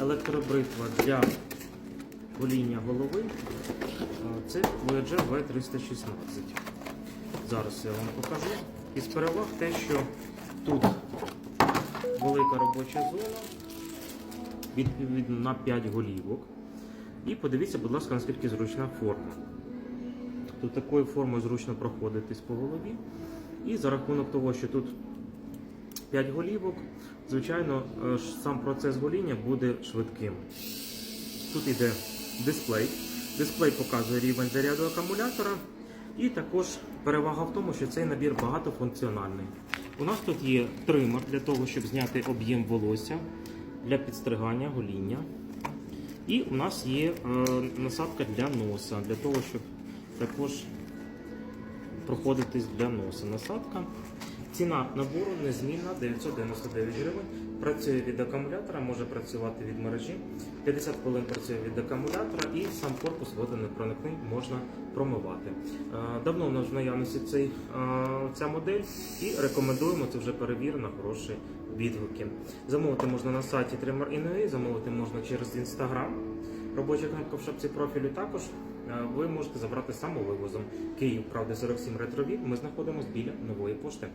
Електробритва для гоління голови. Це Voyager V316. Зараз я вам покажу. Із переваг те, що тут велика робоча зона відповідно на 5 голівок. І подивіться, будь ласка, наскільки зручна форма. Тут такою формою зручно проходитись по голові. І за рахунок того, що тут 5 голівок, звичайно, е, сам процес гоління буде швидким. Тут йде дисплей. Дисплей показує рівень заряду акумулятора. І також перевага в тому, що цей набір багатофункціональний. У нас тут є тример для того, щоб зняти об'єм волосся для підстригання гоління. І у нас є е, насадка для носа, для того, щоб також проходитись для носа. Насадка. Ціна набору незмінна 999 гривень. Працює від акумулятора, може працювати від мережі. 50 хвилин працює від акумулятора і сам корпус водонепроникний можна промивати. Е, Давно у нас в наявності цей, е, ця модель і рекомендуємо це вже перевірено, хороші відгуки. Замовити можна на сайті Trimmer.ua, замовити можна через Instagram. Робоча кнопка в шапці профілю також. Е, Ви можете забрати самовивозом. Київ, правда, 47 ретровік. Ми знаходимося біля нової пошти.